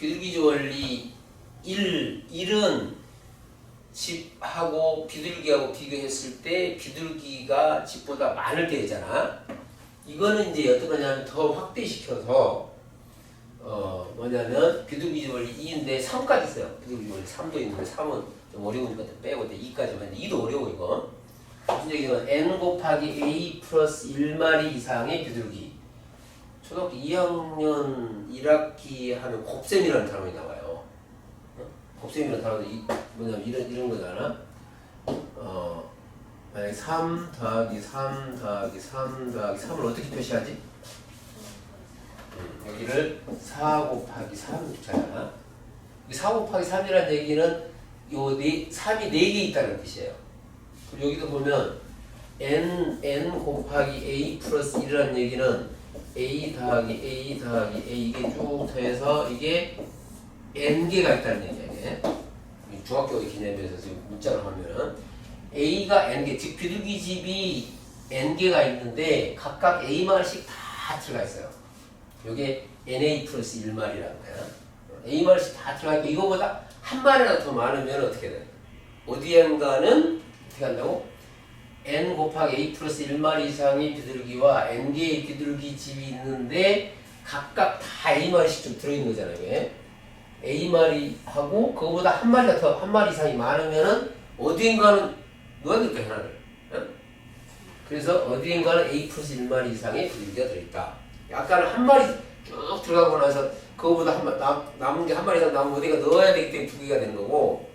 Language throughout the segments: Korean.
비둘기지 원리 1, 1은 집하고 비둘기하고 비교했을 때 비둘기가 집보다 많을 때잖아. 이거는 이제 어떤 거냐면 더 확대시켜서 어 뭐냐면 비둘기지 원리 2인데 3까지 있어요. 비둘기지 원리 3도 있는데 3은 좀 어려우니까 좀 빼고 이제 2까지만 2도 어려워 이거. 무슨 얘기냐면 n 곱하기 a 플러스 1마리 이상의 비둘기. 초등학교 2학년 1학기 하면 곱셈이라는 단어가 나와요. 어? 곱셈이라는 단어도 이, 뭐냐면 이런 이런 거잖아. 어 만약에 3 더하기 3 더하기 3 더하기 3을 어떻게 표시하지? 음, 여기를 4 곱하기 3 잖아. 4 곱하기 3이라는 얘기는 요 네, 3이 4개 있다는 뜻이에요. 그리고 여기도 보면 n n 곱하기 a 플러스 1이라는 얘기는 a 더하기 a 더하기 a 이게 쭉 더해서 이게 n 개가 있다는 얘기야 이게 이 중학교 개념에서 지금 문자로 하면은 a가 n 개, 즉 비둘기 집이 n 개가 있는데 각각 a 마리씩 다 들어가 있어요. 이게 na 플러스 1 마리라는 거야. a 마리씩 다 들어가 있고 이거보다 한 마리라도 더 많으면 어떻게 돼? 어디엔가는 어떻게 한다고? N 곱하기 a 플러스 1마리 이상의 비둘기와 n 개의 비둘기 집이 있는데 각각 다 a 마리씩 좀 들어있는 거잖아요. 왜? a 마리하고 그거보다 한 마리가 더 한 마리 이상이 많으면은 어디엔가는 넣어야 될거 하나를. 응? 그래서 어디엔가는 a 플러스 1마리 이상의 비둘기가 들어있다. 아까는 한 마리 쭉 들어가고 나서 그거보다 한 마, 남, 남은 게 한 마리 이상 남으면 어디가 넣어야 되기 때문에 두 개가 되는 거고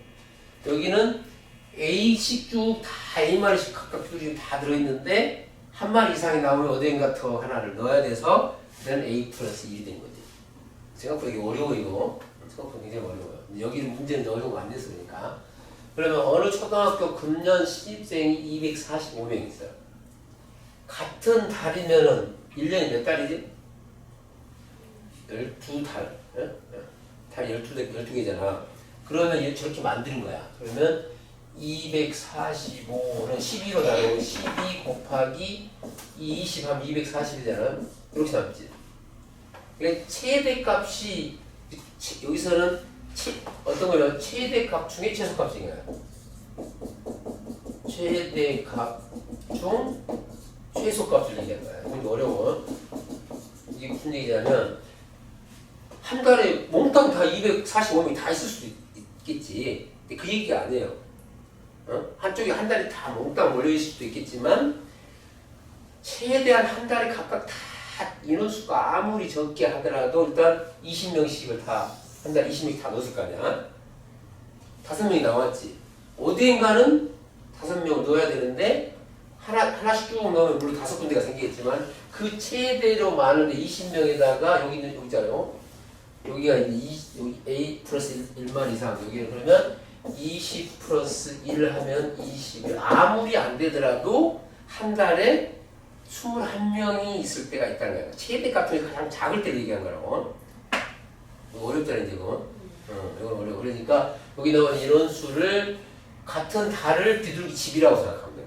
여기는 A씩 쭉 다 A 마리씩 각각 비둘기 다 들어있는데 한 마리 이상이 나오면 어디인가 더 하나를 넣어야 돼서 그는 A 플러스 1이 된 거지. 생각보다 이게 어려워 이거. 생각보다 굉장히 어려워요. 여기는 문제는 어려운 안 됐으니까. 그러면 어느 초등학교 금년 신입생이 245명 있어요. 같은 달이면은 1년이 몇 달이지? 12달. 예? 예. 달 12개, 12개잖아. 그러면 얘 저렇게 만드는 거야. 그러면 245는 12로 나누고 12 곱하기 20 하면 240이잖아. 이렇게 남지. 그러니까 최대값이 여기서는 최, 어떤 거냐면 최대값 중에 최소값인 거야. 최대값 중 최소값을 얘기하는 거야. 근데 어려워. 이게 무슨 얘기냐면 한 달에 몽땅 다 245명이 다 있을 수도 있, 있겠지. 근데 그 얘기가 아니에요. 어? 한쪽에 한 달에 다 몽땅 몰려 있을 수도 있겠지만 최대한 한 달에 각각 다 인원수가 아무리 적게 하더라도 일단 20명씩을 다 한 달에 20명씩 다 넣었을 거 아니야. 다섯 명이 나왔지. 어디인가는 다섯 명을 넣어야 되는데 하나 하나씩 쭉 넣으면 물론 다섯 군데가 생기겠지만 그 최대로 많은데 20명에다가 여기는 여기잖아요. 여기가 20, 여기 A 플러스 1만 이상 여기는 그러면 20 플러스 1 하면 20이 아무리 안 되더라도 한 달에 21명이 있을 때가 있다는 거야. 최대 값이 가장 작을 때를 얘기한 거라고. 이거 어렵잖아 이제 이거. 어, 이건 어려워. 그러니까 여기 나온 인원수를 같은 달을 비둘기 집이라고 생각하면 돼요.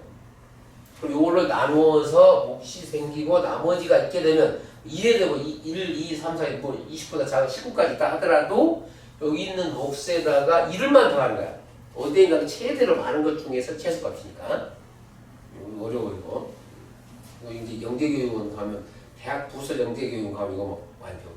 그럼 이걸로 나누어서 몫이 생기고 나머지가 있게 되면 1에 되고 1, 2, 3, 4, 6, 20보다 작은 19까지 있다 하더라도 여기 있는 몫에다가 1을만 더하는 거야. 어디인가는 최대로 많은 것 중에서 최소값이니까. 이거 어려워 이거. 이제 영재교육원 가면 대학 부서 영재교육원 가면 이거 뭐 배우더라고.